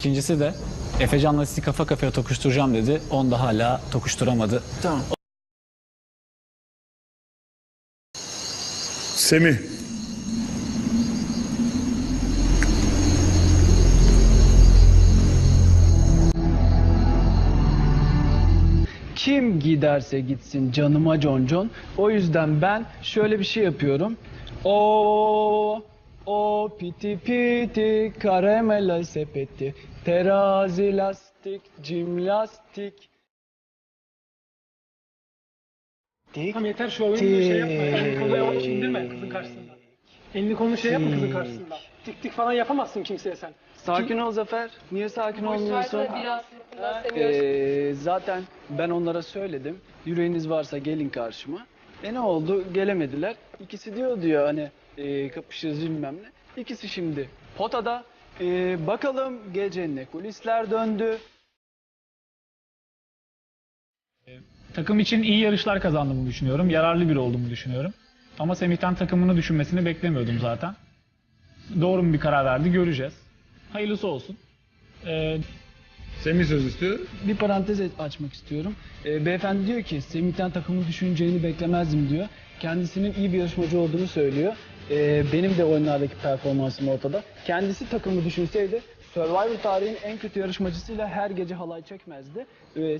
İkincisi de Efecan'la sizi kafa kafaya tokuşturacağım dedi. Onu da hala tokuşturamadı. Tamam. Semih. Kim giderse gitsin canıma concon. O yüzden ben şöyle bir şey yapıyorum. O o piti piti karamela sepeti terazi lastik cimlastik Dik Tamam yeter şu oyunu şey yapma. Elini kolunu yavaş indirme kızın karşısında. Elini kolunu şey yapma kızın karşısında. Tik tik falan yapamazsın kimseye sen. Sakin ol Zafer. Niye sakin olmuyorsun? Biraz, seviyorsun. Ee, zaten ben onlara söyledim. Yüreğiniz varsa gelin karşıma. E ne oldu? Gelemediler. İkisi diyor diyor hani e, kapışırız bilmem ne. İkisi şimdi potada. E, bakalım gece ne kulisler döndü. Takım için iyi yarışlar kazandığımı düşünüyorum. Yararlı bir olduğumu düşünüyorum. Ama Semih'ten takımını düşünmesini beklemiyordum zaten. Doğru mu bir karar verdi göreceğiz. Hayırlısı olsun. Ee, Semih söz istiyor. Bir parantez açmak istiyorum. E, beyefendi diyor ki Semih'ten takımı düşüneceğini beklemezdim diyor. Kendisinin iyi bir yarışmacı olduğunu söylüyor. E, benim de oyunlardaki performansım ortada. Kendisi takımı düşünseydi Survivor tarihinin en kötü yarışmacısıyla her gece halay çekmezdi. E,